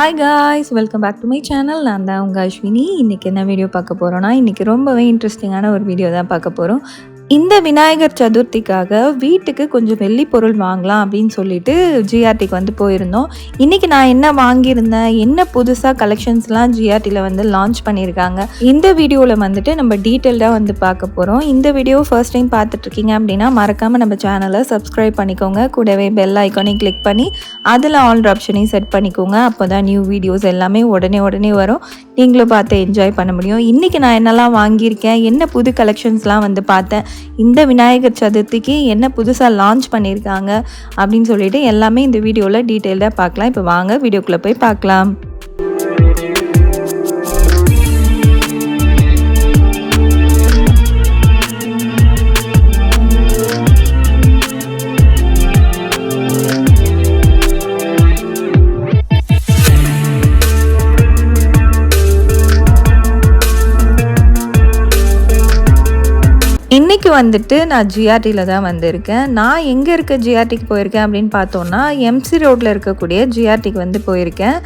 Hi guys welcome back to my channel நான் தான் உங்கள் அஸ்வினி. இன்றைக்கி என்ன வீடியோ பார்க்க போகிறோன்னா இன்றைக்கி ரொம்பவே இன்ட்ரெஸ்டிங்கான ஒரு வீடியோ தான் பார்க்க போகிறோம் இந்த விநாயகர் சதுர்த்திக்காக வீட்டுக்கு கொஞ்சம் வெள்ளி பொருள் வாங்கலாம் அப்படின்னு சொல்லிட்டு ஜிஆர்டிக்கு வந்து போயிருந்தோம். இன்றைக்கி நான் என்ன வாங்கியிருந்தேன் என்ன புதுசாக கலெக்ஷன்ஸ்லாம் ஜிஆர்டியில் வந்து லான்ச் பண்ணியிருக்காங்க இந்த வீடியோவில் வந்துட்டு நம்ம டீட்டெயில்டாக வந்து பார்க்க போகிறோம் இந்த வீடியோ ஃபர்ஸ்ட் டைம் பார்த்துட்ருக்கீங்க அப்படின்னா மறக்காமல் நம்ம சேனலை சப்ஸ்கிரைப் பண்ணிக்கோங்க. கூடவே பெல் ஐக்கானையும் கிளிக் பண்ணி அதில் ஆல் ஆப்ஷனையும் செட் பண்ணிக்கோங்க. அப்போ தான் நியூ வீடியோஸ் எல்லாமே உடனே உடனே வரும். நீங்களும் பார்த்து என்ஜாய் பண்ண முடியும். இன்றைக்கி நான் என்னெல்லாம் வாங்கியிருக்கேன் என்ன புது கலெக்ஷன்ஸ்லாம் வந்து பார்த்தேன் இந்த விநாயகர் சதுர்த்திக்கு என்ன புதுசாக லான்ச் பண்ணியிருக்காங்க அப்படின்னு சொல்லிட்டு எல்லாமே இந்த வீடியோவில் டீட்டெயில்டாக பார்க்கலாம். இப்போ வாங்க வீடியோக்குள்ளே போய் பார்க்கலாம். இன்றைக்கி வந்துட்டு நான் ஜிஆர்டியில் தான் வந்திருக்கேன். நான் எங்கே இருக்க ஜிஆர்டிக்கு போயிருக்கேன் அப்படின்னு பார்த்தோன்னா எம்சி ரோட்டில் இருக்கக்கூடிய ஜிஆர்டிக்கு வந்து போயிருக்கேன்.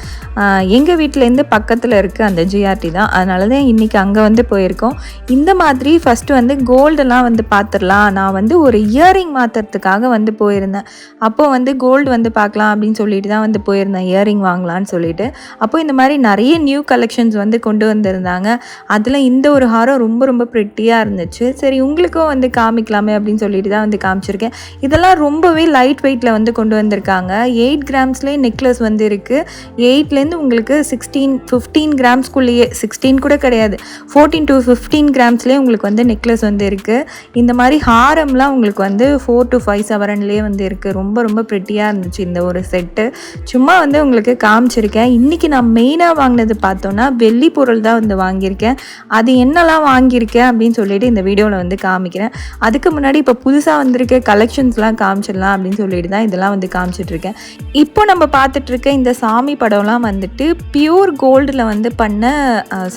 எங்கள் வீட்டிலேருந்து பக்கத்தில் இருக்க அந்த ஜிஆர்டி தான். அதனால தான் இன்றைக்கி அங்கே வந்து போயிருக்கோம். இந்த மாதிரி ஃபஸ்ட்டு வந்து கோல்டெல்லாம் வந்து பார்த்துடலாம் நான் வந்து ஒரு இயரிங் மாற்றுறதுக்காக வந்து போயிருந்தேன். அப்போது வந்து கோல்டு வந்து பார்க்கலாம் அப்படின்னு சொல்லிட்டு தான் வந்து போயிருந்தேன். இயரிங் வாங்கலான்னு சொல்லிட்டு. அப்போ இந்த மாதிரி நிறைய நியூ கலெக்ஷன்ஸ் வந்து கொண்டு வந்திருந்தாங்க. அதில் இந்த ஒரு ஹாரம் ரொம்ப ரொம்ப ப்ரிட்டியாக இருந்துச்சு. சரி உங்களுக்கும் வந்து காமிக்கலாமே அப்படின்னு சொல்லிட்டு தான் வந்து காமிச்சிருக்கேன். இதெல்லாம் ரொம்பவே லைட் வெயிட்டில் வந்து கொண்டு வந்திருக்காங்க. எயிட் கிராம்ஸ்லேயே நெக்லஸ் வந்து இருக்குது எயிட்லேருந்து உங்களுக்கு சிக்ஸ்டீன் ஃபிஃப்டீன் கிராம்ஸ்குள்ளேயே சிக்ஸ்டீன் கூட கிடையாது. ஃபோர்டீன் டு ஃபிஃப்டீன் கிராம்ஸ்லேயே உங்களுக்கு வந்து நெக்லஸ் வந்து இருக்குது இந்த மாதிரி ஹாரம்லாம் உங்களுக்கு வந்து ஃபோர் டு ஃபைவ் செவரன்லேயே வந்து இருக்குது ரொம்ப ரொம்ப ப்ரிட்டியாக இருந்துச்சு இந்த ஒரு செட்டு சும்மா வந்து உங்களுக்கு காமிச்சிருக்கேன். இன்றைக்கி நான் மெயினாக வாங்கினது பார்த்தோன்னா வெள்ளி பொருள் தான் வந்து வாங்கியிருக்கேன். அது என்னெல்லாம் வாங்கியிருக்கேன் அப்படின்னு சொல்லிட்டு இந்த வீடியோவில் வந்து காமிக்கிறேன். அதுக்கு முன்னாடி இப்போ புதுசாக வந்திருக்க கலெக்ஷன்ஸ்லாம் காமிச்சிடலாம் அப்படின்னு சொல்லிட்டு தான் இதெல்லாம் வந்து காமிச்சிட்ருக்கேன் இப்போ நம்ம பார்த்துட்ருக்க இந்த சாமி படம்லாம் வந்துட்டு பியூர் கோல்டில் வந்து பண்ண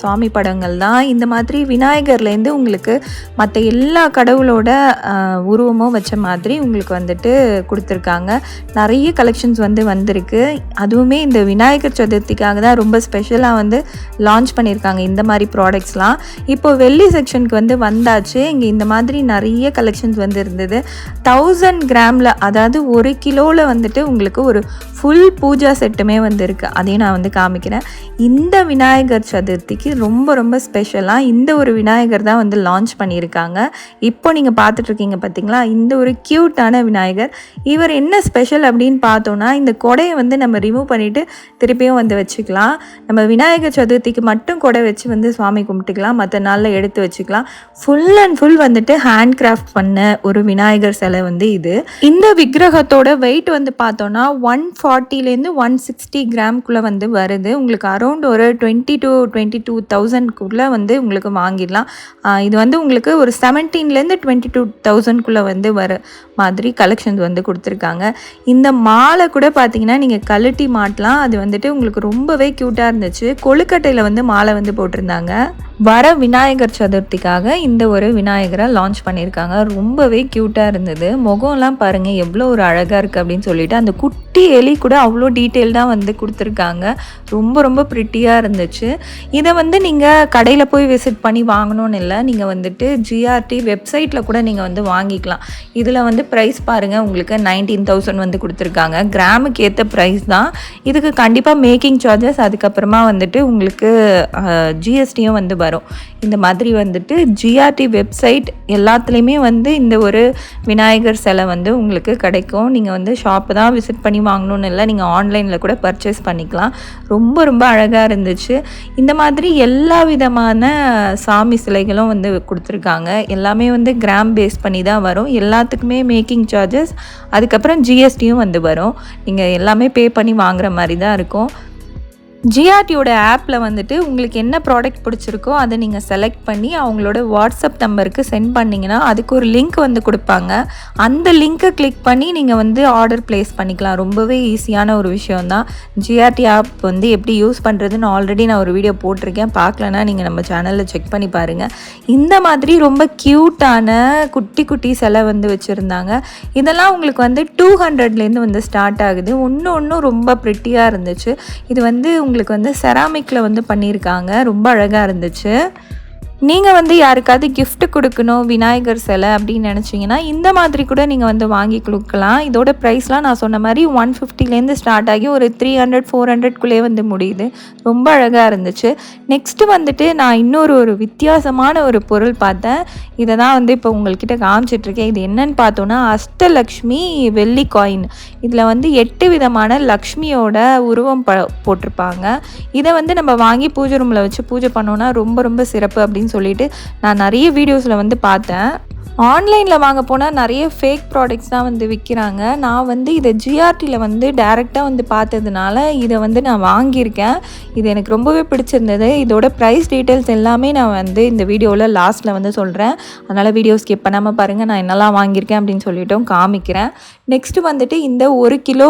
சாமி சுவாமி படங்கள் தான். இந்த மாதிரி விநாயகர்லேருந்து உங்களுக்கு மற்ற எல்லா கடவுளோட உருவமும் வச்ச மாதிரி உங்களுக்கு வந்துட்டு கொடுத்துருக்காங்க. நிறைய கலெக்ஷன்ஸ் வந்து வந்திருக்கு. அதுவுமே இந்த விநாயகர் சதுர்த்திக்காக தான் ரொம்ப ஸ்பெஷலாக வந்து லான்ச் பண்ணியிருக்காங்க இந்த மாதிரி ப்ராடக்ட்ஸ்லாம் இப்போ வெள்ளி செக்ஷனுக்கு வந்து வந்தாச்சு. இங்கே இந்த மாதிரி நிறைய கலெக்ஷன்ஸ் வந்து இருந்தது தௌசண்ட் கிராமில் அதாவது ஒரு கிலோவில் வந்துட்டு உங்களுக்கு ஒரு ஃபுல் பூஜா செட்டுமே வந்து இருக்குது அதையும் நான் வந்து காமிக்கிறேன். இந்த விநாயகர் சதுர்த்திக்கு ரொம்ப ரொம்ப ஸ்பெஷலாக இந்த ஒரு விநாயகர் தான் வந்து லான்ச் பண்ணியிருக்காங்க. இப்போ நீங்கள் பார்த்துட்ருக்கீங்க பார்த்தீங்களா? இந்த ஒரு க்யூட்டான விநாயகர். இவர் என்ன ஸ்பெஷல் அப்படின்னு பார்த்தோன்னா இந்த கொடையை வந்து நம்ம ரிமூவ் பண்ணிவிட்டு திருப்பியும் வந்து வச்சுக்கலாம். நம்ம விநாயகர் சதுர்த்திக்கு மட்டும் கொடை வச்சு வந்து சுவாமி கும்பிட்டுக்கலாம். மற்ற நாளில் எடுத்து வச்சுக்கலாம். ஃபுல் அண்ட் ஃபுல் வந்துட்டு ஹேண்ட் கிராஃப்ட் பண்ண ஒரு விநாயகர் சிலை வந்து இது. இந்த விக்கிரகத்தோட வெயிட் வந்து பார்த்தோன்னா ஒன் ஃபார்ட்டிலேருந்து ஒன் சிக்ஸ்டி கிராம்குள்ளே வந்து வருது. உங்களுக்கு அரௌண்ட் ஒரு டுவெண்ட்டி டு டுவெண்ட்டி டூ தௌசண்ட்குள்ளே வந்து உங்களுக்கு வாங்கிடலாம். இது வந்து உங்களுக்கு ஒரு செவன்டீன்லேருந்து டுவெண்ட்டி டூ தௌசண்ட்குள்ளே வந்து வர மாதிரி கலெக்ஷன்ஸ் வந்து கொடுத்துருக்காங்க. இந்த மாலை கூட பார்த்தீங்கன்னா நீங்கள் கழட்டி மாட்டலாம். அது வந்துட்டு உங்களுக்கு ரொம்பவே க்யூட்டாக இருந்துச்சு. கொழுக்கட்டையில் வந்து மாலை வந்து போட்டிருந்தாங்க. வர விநாயகர் சதுர்த்திக்காக இந்த ஒரு விநாயகரை லான்ச் லான்ச் பண்ணியிருக்காங்க. ரொம்பவே க்யூட்டாக இருந்தது. முகம்லாம் பாருங்கள் எவ்வளோ ஒரு அழகாக இருக்குது அப்படின்னு சொல்லிட்டு அந்த குட்டி எலி கூட அவ்வளோ டீட்டெயில்டாக வந்து கொடுத்துருக்காங்க. ரொம்ப ரொம்ப ப்ரிட்டியாக இருந்துச்சு. இதை வந்து நீங்கள் கடையில் போய் விசிட் பண்ணி வாங்கணும்னு இல்லை நீங்கள் வந்துட்டு ஜிஆர்டி வெப்சைட்டில் கூட நீங்கள் வந்து வாங்கிக்கலாம். இதில் வந்து ப்ரைஸ் பாருங்கள் உங்களுக்கு நைன்டீன் தௌசண்ட் வந்து கொடுத்துருக்காங்க. கிராமுக்கு ஏற்ற ப்ரைஸ் தான். இதுக்கு கண்டிப்பாக மேக்கிங் சார்ஜஸ் அதுக்கப்புறமா வந்துட்டு உங்களுக்கு ஜிஎஸ்டியும் வந்து வரும். இந்த மாதிரி வந்துட்டு ஜிஆர்டி வெப்சைட் எல்லாத்துலேயுமே வந்து இந்த ஒரு விநாயகர் சிலை வந்து உங்களுக்கு கிடைக்கும். நீங்கள் வந்து ஷாப்பு தான் விசிட் பண்ணி வாங்கணும்னு இல்லை நீங்கள் ஆன்லைனில் கூட பர்ச்சேஸ் பண்ணிக்கலாம். ரொம்ப ரொம்ப அழகாக இருந்துச்சு. இந்த மாதிரி எல்லா விதமான சாமி சிலைகளும் வந்து கொடுத்துருக்காங்க. எல்லாமே வந்து கிராம் பேஸ் பண்ணி தான் வரும். எல்லாத்துக்குமே மேக்கிங் சார்ஜஸ் அதுக்கப்புறம் ஜிஎஸ்டியும் வந்து வரும். நீங்கள் எல்லாமே பே பண்ணி வாங்குற மாதிரி தான் இருக்கும். ஜிஆர்டியோட ஆப்பில் வந்துட்டு உங்களுக்கு என்ன ப்ராடக்ட் பிடிச்சிருக்கோ அதை நீங்கள் செலக்ட் பண்ணி அவங்களோட வாட்ஸ்அப் நம்பருக்கு சென்ட் பண்ணிங்கன்னா அதுக்கு ஒரு லிங்க் வந்து கொடுப்பாங்க. அந்த லிங்க்கை கிளிக் பண்ணி நீங்கள் வந்து ஆர்டர் ப்ளேஸ் பண்ணிக்கலாம். ரொம்பவே ஈஸியான ஒரு விஷயம்தான். ஜிஆர்டி ஆப் வந்து எப்படி யூஸ் பண்ணுறதுன்னு ஆல்ரெடி நான் ஒரு வீடியோ போட்டிருக்கேன். பார்க்கலன்னா நீங்கள் நம்ம சேனலில் செக் பண்ணி பாருங்கள் இந்த மாதிரி ரொம்ப க்யூட்டான குட்டி குட்டி சிலை வந்து வச்சுருந்தாங்க. இதெல்லாம் உங்களுக்கு வந்து டூ ஹண்ட்ரட்லேருந்து வந்து ஸ்டார்ட் ஆகுது. ஒன்று ஒன்றும் ரொம்ப ப்ரிட்டியாக இருந்துச்சு. இது வந்து உங்களுக்கு வந்து செராமிக்கில் வந்து பண்ணியிருக்காங்க. ரொம்ப அழகாக இருந்துச்சு. நீங்கள் வந்து யாருக்காவது கிஃப்ட்டு கொடுக்கணும் விநாயகர் சிலை அப்படின்னு நினச்சிங்கன்னா இந்த மாதிரி கூட நீங்கள் வந்து வாங்கி கொடுக்கலாம். இதோட ப்ரைஸ்லாம் நான் சொன்ன மாதிரி ஒன் ஃபிஃப்டிலேருந்து ஸ்டார்ட் ஆகி ஒரு த்ரீ ஹண்ட்ரட் ஃபோர் ஹண்ட்ரட்குள்ளே வந்து முடியுது. ரொம்ப அழகாக இருந்துச்சு. நெக்ஸ்ட்டு வந்துட்டு நான் இன்னொரு ஒரு வித்தியாசமான ஒரு பொருள் பார்த்தேன். இதை தான் வந்து இப்போ உங்கள்கிட்ட காமிச்சிட்ருக்கேன் இது என்னன்னு பார்த்தோன்னா அஷ்டலக்ஷ்மி வெள்ளி காயின் இதில் வந்து எட்டு விதமான லக்ஷ்மியோட உருவம் ப போட்டிருப்பாங்க. இதை வந்து நம்ம வாங்கி பூஜை ரூமில் வச்சு பூஜை பண்ணோன்னா ரொம்ப ரொம்ப சிறப்பு அப்படின்னு சொல்லிட்டு நான் நிறைய வீடியோஸில் வந்து பார்த்தேன். ஆன்லைனில் வாங்க போனால் நிறைய ஃபேக் ப்ராடக்ட்ஸ் தான் வந்து விற்கிறாங்க நான் வந்து இதை ஜிஆர்டியில் வந்து டைரெக்டாக வந்து பார்த்ததுனால இதை வந்து நான் வாங்கியிருக்கேன். இது எனக்கு ரொம்பவே பிடிச்சிருந்தது. இதோட ப்ரைஸ் டீட்டெயில்ஸ் எல்லாமே நான் வந்து இந்த வீடியோவில் லாஸ்ட்டில் வந்து சொல்கிறேன் அதனால் வீடியோ ஸ்கிப் பண்ணாமல் பாருங்கள் நான் என்னெல்லாம் வாங்கியிருக்கேன் அப்படின்னு சொல்லிட்டும் காமிக்கிறேன். நெக்ஸ்ட்டு வந்துட்டு இந்த ஒரு கிலோ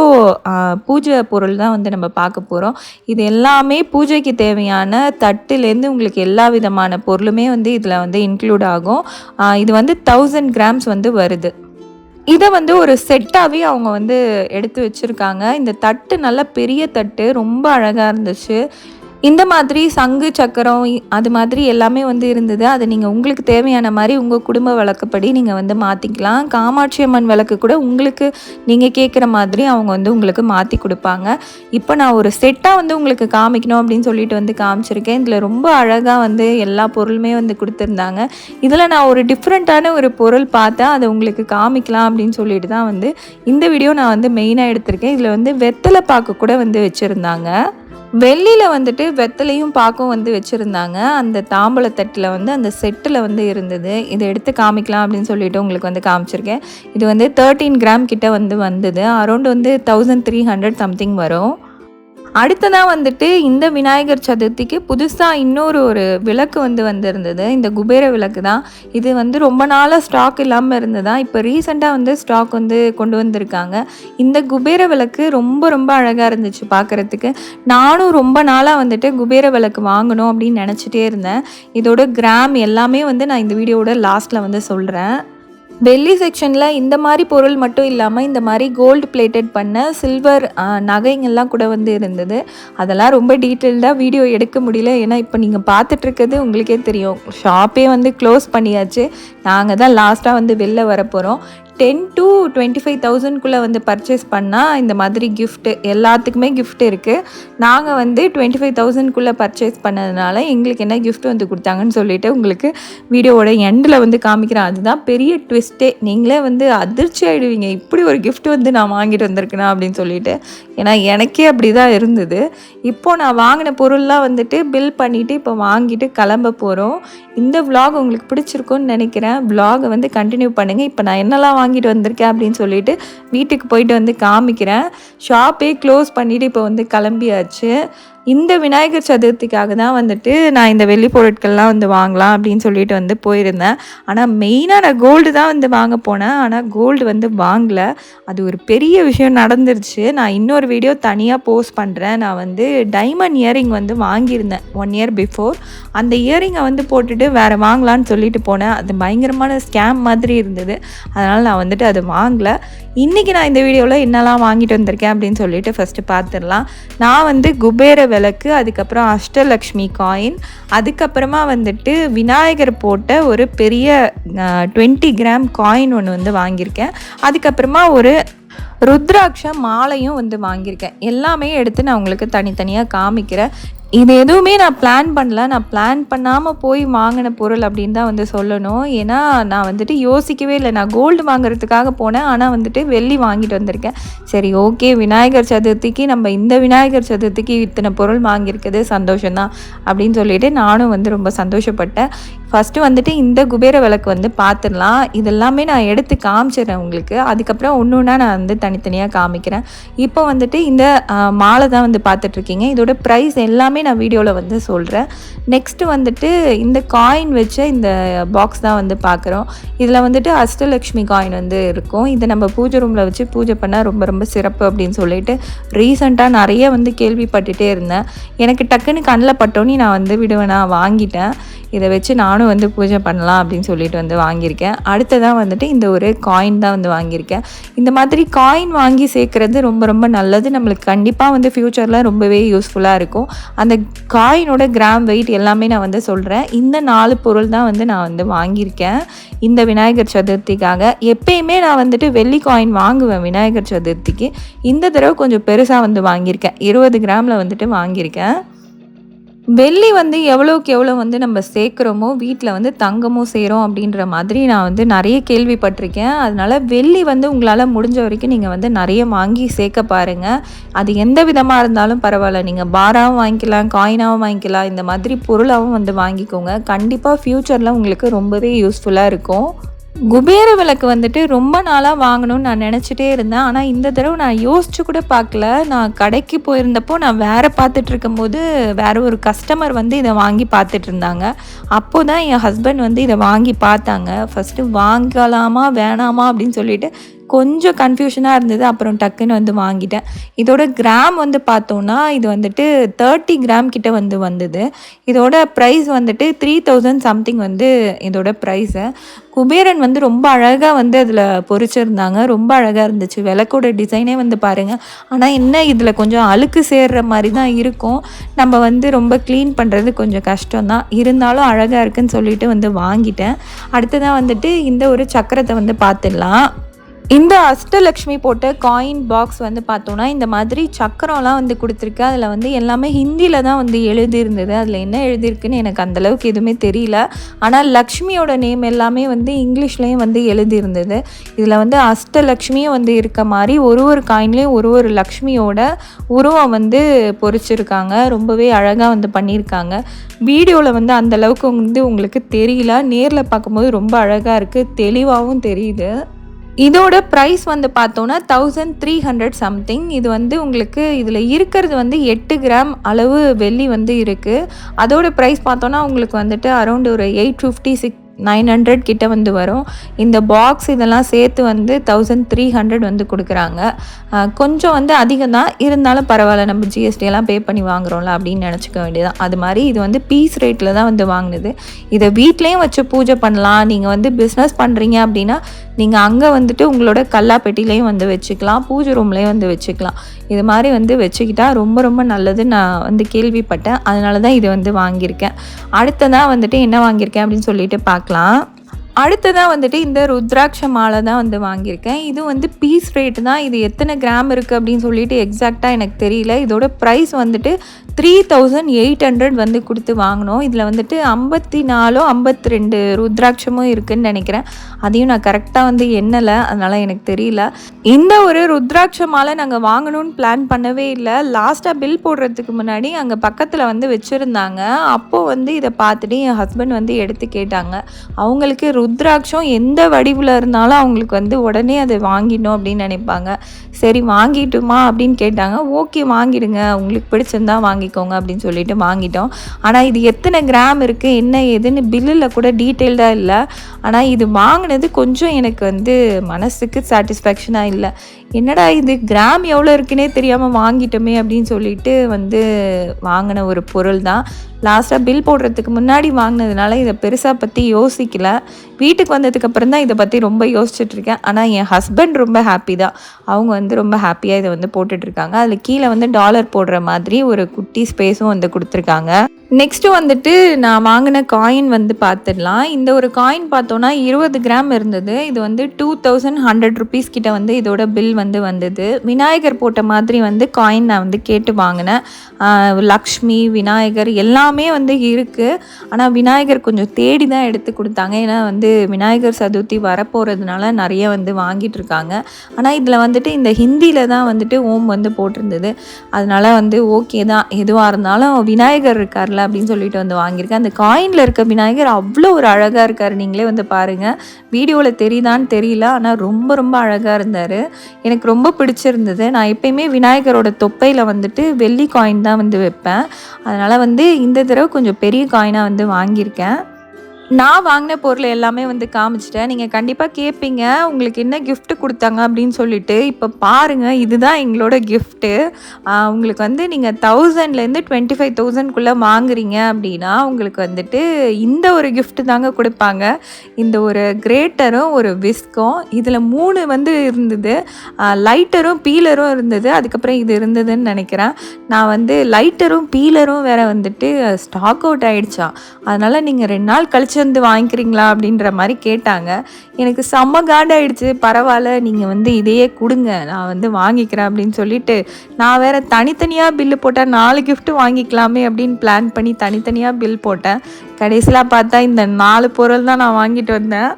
பூஜை பொருள் தான் வந்து நம்ம பார்க்க போகிறோம் இது எல்லாமே பூஜைக்கு தேவையான தட்டுலேருந்து உங்களுக்கு எல்லா விதமான பொருளுமே வந்து இதில் வந்து இன்க்ளூட் ஆகும். இது வந்து தௌசண்ட் கிராம்ஸ் வந்து வருது. இதை வந்து ஒரு செட்டாகவே அவங்க வந்து எடுத்து வச்சுருக்காங்க. இந்த தட்டு நல்ல பெரிய தட்டு ரொம்ப அழகாக இருந்துச்சு. இந்த மாதிரி சங்கு சக்கரம் அது மாதிரி எல்லாமே வந்து இருந்தது. அதை நீங்கள் உங்களுக்கு தேவையான மாதிரி உங்கள் குடும்ப வழக்கப்படி நீங்கள் வந்து மாற்றிக்கலாம் காமாட்சி அம்மன் விளக்கு கூட உங்களுக்கு நீங்கள் கேட்குற மாதிரி அவங்க வந்து உங்களுக்கு மாற்றி கொடுப்பாங்க. இப்போ நான் ஒரு செட்டாக வந்து உங்களுக்கு காமிக்கணும் அப்படின்னு சொல்லிட்டு வந்து காமிச்சிருக்கேன். இதில் ரொம்ப அழகாக வந்து எல்லா பொருளுமே வந்து கொடுத்துருந்தாங்க. இதில் நான் ஒரு டிஃப்ரெண்ட்டான ஒரு பொருள் பார்த்தேன். அதை உங்களுக்கு காமிக்கலாம் அப்படின்னு சொல்லிட்டு தான் வந்து இந்த வீடியோ நான் வந்து மெயினாக எடுத்திருக்கேன். இதில் வந்து வெத்தலை பாக்கு கூட வந்து வச்சுருந்தாங்க. வெள்ளியில் வந்துட்டு வெத்தலையும் பாக்கும் வந்து வச்சுருந்தாங்க. அந்த தாம்பூலத்தட்டில் வந்து அந்த செட்டில் வந்து இருந்தது. இதை எடுத்து காமிக்கலாம் அப்படின்னு சொல்லிட்டு உங்களுக்கு வந்து காமிச்சிருக்கேன். இது வந்து தேர்ட்டீன் கிராம் கிட்ட வந்து வந்தது. அரௌண்ட் வந்து தௌசண்ட் த்ரீ ஹண்ட்ரட் சம்திங் வரும். அடுத்ததாக வந்துட்டு இந்த விநாயகர் சதுர்த்திக்கு புதுசாக இன்னொரு ஒரு விளக்கு வந்து வந்திருந்தது. இந்த குபேர விளக்கு தான். இது வந்து ரொம்ப நாளாக ஸ்டாக் இல்லாமல் இருந்ததா? இப்போ ரீசெண்டாக வந்து ஸ்டாக் வந்து கொண்டு வந்திருக்காங்க. இந்த குபேர விளக்கு ரொம்ப ரொம்ப அழகாக இருந்துச்சு பார்க்குறதுக்கு நானும் ரொம்ப நாளாக வந்துட்டு குபேர விளக்கு வாங்கணும் அப்படின்னு நினச்சிட்டே இருந்தேன். இதோட கிராம் எல்லாமே வந்து நான் இந்த வீடியோவோட லாஸ்ட்டில் வந்து சொல்கிறேன் வெள்ளி செக்ஷனில் இந்த மாதிரி பொருள் மட்டும் இல்லாமல் இந்த மாதிரி கோல்டு பிளேட்டட் பண்ண சில்வர் நகைங்கள்லாம் கூட வந்து இருந்தது. அதெல்லாம் ரொம்ப டீட்டெயில்டாக வீடியோ எடுக்க முடியல. ஏன்னா இப்போ நீங்கள் பார்த்துட்ருக்கிறது உங்களுக்கே தெரியும். ஷாப்பே வந்து க்ளோஸ் பண்ணியாச்சு. நாங்கள் தான் லாஸ்ட்டாக வந்து வெளில வர போகிறோம் டென் டு டுவெண்ட்டி ஃபைவ் தௌசண்ட்குள்ளே வந்து பர்ச்சேஸ் பண்ணால் இந்த மாதிரி கிஃப்ட்டு எல்லாத்துக்குமே கிஃப்ட் இருக்குது நாங்கள் வந்து டுவெண்ட்டி ஃபைவ் தௌசண்ட்குள்ளே பர்ச்சேஸ் பண்ணதுனால எங்களுக்கு என்ன கிஃப்ட் வந்து கொடுத்தாங்கன்னு சொல்லிட்டு உங்களுக்கு வீடியோவோட எண்டில் வந்து காமிக்கிறேன். அதுதான் பெரிய ட்விஸ்ட்டே நீங்களே வந்து அதிர்ச்சி ஆகிடுவீங்க இப்படி ஒரு கிஃப்ட் வந்து நான் வாங்கிட்டு வந்திருக்கேனா அப்படின்னு சொல்லிட்டு. ஏன்னா எனக்கே அப்படி தான் இருந்தது. இப்போது நான் வாங்கின பொருள்லாம் வந்துட்டு பில் பண்ணிவிட்டு இப்போ வாங்கிட்டு கிளம்ப போகிறோம் இந்த விலாக் உங்களுக்கு பிடிச்சிருக்கும்னு நினைக்கிறேன். விலாகை வந்து கண்டினியூ பண்ணுங்கள் இப்போ நான் என்னெல்லாம் வாங்கிட்டு வந்திருக்கேன் அப்படின்னு சொல்லிட்டு வீட்டுக்கு போயிட்டு வந்து காமிக்கிறேன். ஷாப்பே க்ளோஸ் பண்ணிவிட்டு இப்போ வந்து கிளம்பியாச்சு. வச்சு இந்த விநாயகர் சதுர்த்திக்காக தான் வந்துட்டு நான் இந்த வெள்ளி பொருட்கள்லாம் வந்து வாங்கலாம் அப்படின்னு சொல்லிட்டு வந்து போயிருந்தேன். ஆனால் மெயினாக நான் கோல்டு தான் வந்து வாங்க போனேன். ஆனால் கோல்டு வந்து வாங்கல. அது ஒரு பெரிய விஷயம் நடந்துருச்சு. நான் இன்னொரு வீடியோ தனியாக போஸ்ட் பண்ணுறேன் நான் வந்து டைமண்ட் இயரிங் வந்து வாங்கியிருந்தேன் ஒன் இயர் பிஃபோர் அந்த இயரிங்கை வந்து போட்டுட்டு வேறு வாங்கலான்னு சொல்லிட்டு போனேன். அது பயங்கரமான ஸ்கேம் மாதிரி இருந்தது. அதனால் நான் வந்துட்டு அது வாங்கல. இன்றைக்கி நான் இந்த வீடியோவில் என்னெல்லாம் வாங்கிட்டு வந்திருக்கேன் அப்படின்னு சொல்லிட்டு ஃபஸ்ட்டு பார்த்துடலாம். நான் வந்து குபேர விளக்கு அதுக்கப்புறம் அஷ்டலக்ஷ்மி காயின் அதுக்கப்புறமா வந்துட்டு விநாயகர் போட்ட ஒரு பெரிய டுவெண்ட்டி கிராம் காயின் ஒன்று வந்து வாங்கியிருக்கேன். அதுக்கப்புறமா ஒரு ருத்ராட்ச மாலையும் வந்து வாங்கியிருக்கேன். எல்லாமே எடுத்து நான் உங்களுக்கு தனித்தனியாக காமிக்கிறேன். இது எதுவுமே நான் பிளான் பண்ணல. நான் பிளான் பண்ணாமல் போய் வாங்கின பொருள் அப்படின்னு தான் வந்து சொல்லணும். ஏன்னா நான் வந்துட்டு யோசிக்கவே இல்லை. நான் கோல்டு வாங்குறதுக்காக போனேன். ஆனால் வந்துட்டு வெள்ளி வாங்கிட்டு வந்திருக்கேன். சரி ஓகே விநாயகர் சதுர்த்திக்கு நம்ம இந்த விநாயகர் சதுர்த்திக்கு இத்தனை பொருள் வாங்கியிருக்கிறது சந்தோஷம்தான் அப்படின்னு சொல்லிட்டு நானும் வந்து ரொம்ப சந்தோஷப்பட்டேன். ஃபஸ்ட்டு வந்துட்டு இந்த குபேர விளக்கு வந்து பார்த்துடலாம் இதெல்லாமே நான் எடுத்து காமிச்சிடுறேன் உங்களுக்கு. அதுக்கப்புறம் ஒன்று ஒன்றா நான் வந்து தனித்தனியாக காமிக்கிறேன். இப்போ வந்துட்டு இந்த மாலை தான் வந்து பார்த்துட்ருக்கீங்க இதோட ப்ரைஸ் எல்லாமே எல்லாமே நான் வீடியோவில் வந்து சொல்கிறேன் நெக்ஸ்ட்டு வந்துட்டு இந்த காயின் வச்ச இந்த பாக்ஸ் தான் வந்து பார்க்குறோம் இதில் வந்துட்டு அஷ்டலக்ஷ்மி காயின் வந்து இருக்கும். இதை நம்ம பூஜை ரூமில் வச்சு பூஜை பண்ணால் ரொம்ப ரொம்ப சிறப்பு அப்படின்னு சொல்லிட்டு ரீசெண்டாக நிறைய வந்து கேள்விப்பட்டுட்டே இருந்தேன். எனக்கு டக்குன்னு கண்ணில் பட்டோன்னே நான் வந்து விடுவேனா? வாங்கிட்டேன். இதை வச்சு நானும் வந்து பூஜை பண்ணலாம் அப்படின்னு சொல்லிட்டு வந்து வாங்கியிருக்கேன். அடுத்ததான் வந்துட்டு இந்த ஒரு காயின் தான் வந்து வாங்கியிருக்கேன். இந்த மாதிரி காயின் வாங்கி சேர்க்குறது ரொம்ப ரொம்ப நல்லது. நம்மளுக்கு கண்டிப்பாக வந்து ஃப்யூச்சரில் ரொம்பவே யூஸ்ஃபுல்லாக இருக்கும். அந்த காயினோட கிராம் வெயிட் எல்லாமே நான் வந்து சொல்கிறேன் இந்த நாலு பொருள் தான் வந்து நான் வந்து வாங்கியிருக்கேன். இந்த விநாயகர் சதுர்த்திக்காக. எப்பயுமே நான் வந்துட்டு வெள்ளி காயின் வாங்குவேன் விநாயகர் சதுர்த்திக்கு. இந்த தடவை கொஞ்சம் பெருசாக வந்து வாங்கியிருக்கேன். இருபது கிராமில் வந்துட்டு வாங்கியிருக்கேன். வெள்ளி வந்து எவ்வளோக்கு எவ்வளோ வந்து நம்ம சேர்க்குறோமோ வீட்டில் வந்து தங்கமும் சேரும் அப்படின்ற மாதிரி நான் வந்து நிறைய கேள்விப்பட்டிருக்கேன். அதனால் வெள்ளி வந்து உங்களால் முடிஞ்ச வரைக்கும் நீங்கள் வந்து நிறைய வாங்கி சேர்க்க பாருங்கள் அது எந்த விதமாக இருந்தாலும் பரவாயில்ல. நீங்கள் பாராவும் வாங்கிக்கலாம் காயினாகவும் வாங்கிக்கலாம். இந்த மாதிரி பொருளாகவும் வந்து வாங்கிக்கோங்க. கண்டிப்பாக ஃப்யூச்சரில் உங்களுக்கு ரொம்பவே யூஸ்ஃபுல்லாக இருக்கும். குபேர விளக்கு வந்துட்டு ரொம்ப நாளாக வாங்கணும்னு நான் நினச்சிட்டே இருந்தேன். ஆனால் இந்த தடவை நான் யோசிச்சு கூட பார்க்கல. நான் கடைக்கு போயிருந்தப்போ நான் வேறு பார்த்துட்டு இருக்கும்போது வேறு ஒரு கஸ்டமர் வந்து இதை வாங்கி பார்த்துட்டு இருந்தாங்க. அப்போ தான் என் ஹஸ்பண்ட் வந்து இதை வாங்கி பார்த்தாங்க. ஃபஸ்ட்டு வாங்கலாமா வேணாமா அப்படின்னு சொல்லிட்டு கொஞ்சம் கன்ஃபியூஷனாக இருந்தது. அப்புறம் டக்குன்னு வந்து வாங்கிட்டேன். இதோட கிராம் வந்து பார்த்தோன்னா இது வந்துட்டு தேர்ட்டி கிராம் கிட்ட வந்து வந்தது. இதோட ப்ரைஸ் வந்துட்டு த்ரீ தௌசண்ட் சம்திங் வந்து இதோட ப்ரைஸு குபேரன் வந்து ரொம்ப அழகாக வந்து அதில் பொறிச்சிருந்தாங்க. ரொம்ப அழகாக இருந்துச்சு. விளக்கோட டிசைனே வந்து பாருங்கள் ஆனால் என்ன இதில் கொஞ்சம் அழுக்கு சேர்ற மாதிரி தான் இருக்கும். நம்ம வந்து ரொம்ப க்ளீன் பண்ணுறது கொஞ்சம் கஷ்டம் தான். இருந்தாலும் அழகாக இருக்குன்னு சொல்லிட்டு வந்து வாங்கிட்டேன். அடுத்ததான் வந்துட்டு இந்த ஒரு சக்கரத்தை வந்து பார்த்துடலாம். இந்த அஷ்டலக்ஷ்மி போட்ட காயின் பாக்ஸ் வந்து பார்த்தோன்னா இந்த மாதிரி சக்கரம்லாம் வந்து கொடுத்துருக்கு. அதில் வந்து எல்லாமே ஹிந்தியில் தான் வந்து எழுதியிருந்தது. அதில் என்ன எழுதியிருக்குன்னு எனக்கு அந்தளவுக்கு எதுவுமே தெரியல. ஆனால் லக்ஷ்மியோட நேம் எல்லாமே வந்து இங்கிலீஷ்லேயும் வந்து எழுதியிருந்தது. இதில் வந்து அஷ்டலக்ஷ்மியும் வந்து இருக்க மாதிரி ஒரு ஒரு காயின்லேயும் ஒரு ஒரு லக்ஷ்மியோட உருவம் வந்து பொறிச்சிருக்காங்க. ரொம்பவே அழகாக வந்து பண்ணியிருக்காங்க. வீடியோவில் வந்து அந்தளவுக்கு வந்து உங்களுக்கு தெரியல. நேரில் பார்க்கும்போது ரொம்ப அழகாக இருக்குது தெளிவாகவும் தெரியுது. இதோட ப்ரைஸ் வந்து பார்த்தோன்னா தௌசண்ட் த்ரீ ஹண்ட்ரட் சம்திங் இது வந்து உங்களுக்கு இதில் இருக்கிறது வந்து எட்டு கிராம் அளவு வெள்ளி வந்து இருக்குது அதோட ப்ரைஸ் பார்த்தோன்னா உங்களுக்கு வந்துட்டு அரௌண்ட் ஒரு eight fifty six nine hundred கிட்ட வந்து வரும். இந்த பாக்ஸ் இதெல்லாம் சேர்த்து வந்து தௌசண்ட் த்ரீ ஹண்ட்ரட் வந்து கொடுக்குறாங்க. கொஞ்சம் வந்து அதிகம் தான். இருந்தாலும் பரவாயில்ல நம்ம ஜிஎஸ்டி எல்லாம் பே பண்ணி வாங்குறோம்ல அப்படின்னு நினச்சிக்க வேண்டியதான் அது மாதிரி இது வந்து பீஸ் ரேட்டில் தான் வந்து வாங்கினது. இதை வீட்லேயும் வச்சு பூஜை பண்ணலாம். நீங்கள் வந்து பிஸ்னஸ் பண்ணுறீங்க அப்படின்னா நீங்கள் அங்கே வந்துட்டு உங்களோட கல்லாப்பெட்டிலையும் வந்து வச்சுக்கலாம் பூஜை ரூம்லேயும் வந்து வச்சுக்கலாம். இது மாதிரி வந்து வச்சுக்கிட்டா ரொம்ப ரொம்ப நல்லது நான் வந்து கேள்விப்பட்டேன். அதனால தான் இது வந்து வாங்கியிருக்கேன். அடுத்ததாக வந்துட்டு என்ன வாங்கியிருக்கேன் அப்படின்னு சொல்லிட்டு பார்க்கலாம். அடுத்ததாக வந்துட்டு இந்த ருத்ராட்ச மாலை தான் வந்து வாங்கியிருக்கேன். இது வந்து பீஸ் ரேட்டு தான். இது எத்தனை கிராம் இருக்குது அப்படின்னு சொல்லிட்டு எக்ஸாக்டாக எனக்கு தெரியல. இதோட ப்ரைஸ் வந்துட்டு த்ரீ தௌசண்ட் எயிட் ஹண்ட்ரட் வந்து கொடுத்து வாங்கினோம். இதில் வந்துட்டு ஐம்பத்தி நாலோ ஐம்பத்தி ரெண்டு ருத்ராட்சமும் இருக்குதுன்னு நினைக்கிறேன். அதையும் நான் கரெக்டாக வந்து எண்ணலை. அதனால் எனக்கு தெரியல. இந்த ஒரு ருத்ராட்ச மாலை நாங்கள் வாங்கணும்னு பிளான் பண்ணவே இல்லை. லாஸ்ட்டாக பில் போடுறதுக்கு முன்னாடி அங்கே பக்கத்தில் வந்து வச்சுருந்தாங்க. அப்போது வந்து இதை பார்த்துட்டு என் ஹஸ்பண்ட் வந்து எடுத்து கேட்டாங்க. அவங்களுக்கு ருத்ராட்சம் எந்த வடிவில் இருந்தாலும் அவங்களுக்கு வந்து உடனே அதை வாங்கிடணும் அப்படின்னு நினைப்பாங்க. சரி வாங்கிட்டுமா அப்படின்னு கேட்டாங்க. ஓகே வாங்கிடுங்க. உங்களுக்கு பிடிச்சிருந்தா வாங்கிக்கோங்க அப்படின்னு சொல்லிட்டு வாங்கிட்டோம். ஆனால் இது எத்தனை கிராம் இருக்குது என்ன ஏதுன்னு பில்லில் கூட டீட்டெயில்டாக இல்லை. ஆனால் இது வாங்கினது கொஞ்சம் எனக்கு வந்து மனசுக்கு சாட்டிஸ்ஃபேக்ஷனாக இல்லை. என்னடா இது கிராம் எவ்வளோ இருக்குன்னே தெரியாமல் வாங்கிட்டோமே அப்படின்னு சொல்லிட்டு வந்து வாங்கின ஒரு பொருள் தான் லாஸ்ட்டாக பில் போடுறதுக்கு முன்னாடி வாங்கினதுனால இதை பெருசாக பற்றி யோசிக்கல. வீட்டுக்கு வந்ததுக்கப்புறம் தான் இதை பற்றி ரொம்ப யோசிச்சுட்ருக்கேன் ஆனால் என் ஹஸ்பண்ட் ரொம்ப ஹாப்பி தான். அவங்க வந்து ரொம்ப ஹாப்பியாக இதை வந்து போட்டுட்ருக்காங்க. அதில் கீழே வந்து டாலர் போடுற மாதிரி ஒரு குட்டி ஸ்பேஸும் வந்து கொடுத்துருக்காங்க. நெக்ஸ்ட்டு வந்துட்டு நான் வாங்கின காயின் வந்து பார்த்துடலாம் இந்த ஒரு காயின் பார்த்தோன்னா இருபது கிராம் இருந்தது. இது வந்து டூ தௌசண்ட் ஹண்ட்ரட் ருபீஸ் கிட்ட வந்து இதோட பில் வந்து வந்தது. விநாயகர் போட்ட மாதிரி வந்து காயின் நான் வந்து கேட்டு வாங்கினேன். லக்ஷ்மி விநாயகர் எல்லாமே வந்து இருக்குது ஆனால் விநாயகர் கொஞ்சம் தேடி தான் எடுத்து கொடுத்தாங்க. ஏன்னா வந்து விநாயகர் சதுர்த்தி வரப்போகிறதுனால நிறைய வந்து வாங்கிட்டு இருக்காங்க. ஆனால் இதில் வந்துட்டு இந்த ஹிந்தியில் தான் வந்துட்டு ஓம் வந்து போட்டிருந்தது. அதனால் வந்து ஓகே தான். எதுவாக இருந்தாலும் விநாயகர் இருக்கார்ல அப்படின்னு சொல்லிட்டு வந்து வாங்கியிருக்கேன். அந்த காயினில் இருக்க விநாயகர் அவ்வளோ ஒரு அழகாக இருக்கார். நீங்களே வந்து பாருங்கள் வீடியோவில் தெரியுதான்னு தெரியல. ஆனால் ரொம்ப ரொம்ப அழகாக இருந்தார். எனக்கு ரொம்ப பிடிச்சிருந்தது. நான் எப்பயுமே விநாயகரோட தொப்பையில் வந்துட்டு வெள்ளி காயின் தான் வந்து வைப்பேன். அதனால் வந்து இந்த தடவை கொஞ்சம் பெரிய காயினாக வந்து வாங்கியிருக்கேன். நான் வாங்கின பொருள் எல்லாமே வந்து காமிச்சிட்டேன். நீங்கள் கண்டிப்பாக கேட்பீங்க உங்களுக்கு என்ன கிஃப்ட் கொடுத்தாங்க அப்படின்னு சொல்லிட்டு இப்போ பாருங்கள் இதுதான் எங்களோட கிஃப்ட்டு உங்களுக்கு வந்து நீங்கள் தௌசண்ட்லேருந்து டுவெண்ட்டி ஃபைவ் தௌசண்ட்குள்ளே வாங்குறீங்க அப்படின்னா உங்களுக்கு வந்துட்டு இந்த ஒரு கிஃப்ட் தாங்க கொடுப்பாங்க. இந்த ஒரு கிரேட்டரும் ஒரு விஸ்கும் இதில் மூணு வந்து இருந்தது. லைட்டரும் பீலரும் இருந்தது. அதுக்கப்புறம் இது இருந்ததுன்னு நினைக்கிறேன். நான் வந்து லைட்டரும் பீலரும் வேறு வந்துட்டு ஸ்டாக் அவுட் ஆகிடுச்சா அதனால் நீங்கள் ரெண்டு நாள் கழிச்சு வந்து வாங்கிக்கிறீங்களா அப்படின்ற மாதிரி கேட்டாங்க. எனக்கு செம்ம காண்டாயிடுச்சு. பரவாயில்ல நீங்கள் வந்து இதையே கொடுங்க. நான் வந்து வாங்கிக்கிறேன் அப்படின்னு சொல்லிட்டு நான் வேற தனித்தனியாக பில்லு போட்டால் நாலு கிஃப்ட் வாங்கிக்கலாமே அப்படின்னு பிளான் பண்ணி தனித்தனியாக பில் போட்டேன். கடைசியில் பார்த்தா இந்த நாலு பொருள் தான் நான் வாங்கிட்டு வந்தேன்.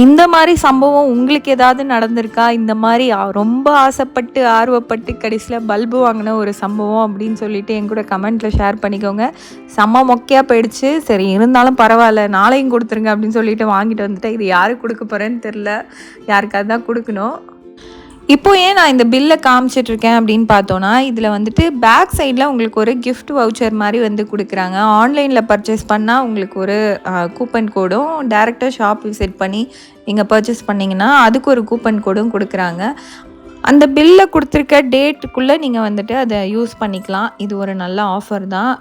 இந்த மாதிரி சம்பவம் உங்களுக்கு ஏதாவது நடந்திருக்கா? இந்த மாதிரி ரொம்ப ஆசைப்பட்டு ஆர்வப்பட்டு கடைசியில் பல்பு வாங்கின ஒரு சம்பவம் அப்படின்னு சொல்லிட்டு என் கூட கமெண்ட்டில் ஷேர் பண்ணிக்கோங்க. செம்ம மொக்கையாக போயிடுச்சு. சரி இருந்தாலும் பரவாயில்ல நாளையும் கொடுத்துருங்க அப்படின்னு சொல்லிட்டு வாங்கிட்டு வந்துட்டேன். இது யாருக்கு கொடுக்க போகிறேன்னு தெரில யாருக்காவது தான் கொடுக்கணும். இப்போ ஏன் நான் இந்த பில்லை காமிச்சிட்டு இருக்கேன் அப்படின்னு பார்த்தோன்னா இதில் வந்துட்டு பேக் சைடில் உங்களுக்கு ஒரு கிஃப்ட் வவுச்சர் மாதிரி வந்து கொடுக்குறாங்க. ஆன்லைனில் பர்ச்சேஸ் பண்ணால் உங்களுக்கு ஒரு கூப்பன் கோடும் டேரெக்டாக ஷாப் விசிட் பண்ணி நீங்கள் பர்ச்சேஸ் பண்ணிங்கன்னா அதுக்கு ஒரு கூப்பன் கோடும் கொடுக்குறாங்க. அந்த பில்லை கொடுத்துருக்க டேட்டுக்குள்ளே நீங்கள் வந்துட்டு அதை யூஸ் பண்ணிக்கலாம். இது ஒரு நல்ல ஆஃபர் தான்.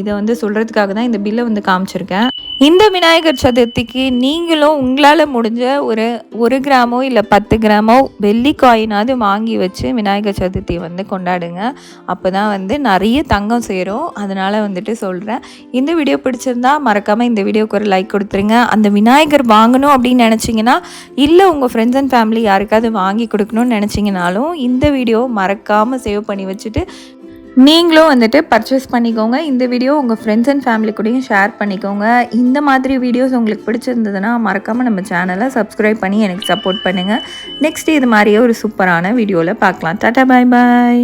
இதை வந்து சொல்கிறதுக்காக தான் இந்த பில்லை வந்து காமிச்சிருக்கேன். இந்த விநாயகர் சதுர்த்திக்கு நீங்களும் உங்களால் முடிஞ்ச ஒரு ஒரு கிராமோ இல்லை பத்து கிராமோ வெள்ளி காயினாவது வாங்கி வச்சு விநாயகர் சதுர்த்தி வந்து கொண்டாடுங்க. அப்போ தான் வந்து நிறைய தங்கம் சேரும். அதனால் வந்துட்டு சொல்கிறேன் இந்த வீடியோ பிடிச்சிருந்தா மறக்காமல் இந்த வீடியோக்கு ஒரு லைக் கொடுத்துருங்க. அந்த விநாயகர் வாங்கணும் அப்படின்னு நினச்சிங்கன்னா இல்லை உங்கள் ஃப்ரெண்ட்ஸ் அண்ட் ஃபேமிலி யாருக்காவது வாங்கி கொடுக்கணும்னு நினச்சிங்கனாலும் இந்த வீடியோ மறக்காமல் சேவ் பண்ணி வச்சுட்டு நீங்களும் வந்துட்டு பர்ச்சேஸ் பண்ணிக்கோங்க. இந்த வீடியோ உங்கள் ஃப்ரெண்ட்ஸ் அண்ட் ஃபேமிலி கூடயும் ஷேர் பண்ணிக்கோங்க. இந்த மாதிரி வீடியோஸ் உங்களுக்கு பிடிச்சிருந்ததுன்னா மறக்காமல் நம்ம சேனலை சப்ஸ்கிரைப் பண்ணி எனக்கு சப்போர்ட் பண்ணுங்கள் நெக்ஸ்ட் இது மாதிரியே ஒரு சூப்பரான வீடியோவில் பார்க்கலாம். டாட்டா பாய் பாய்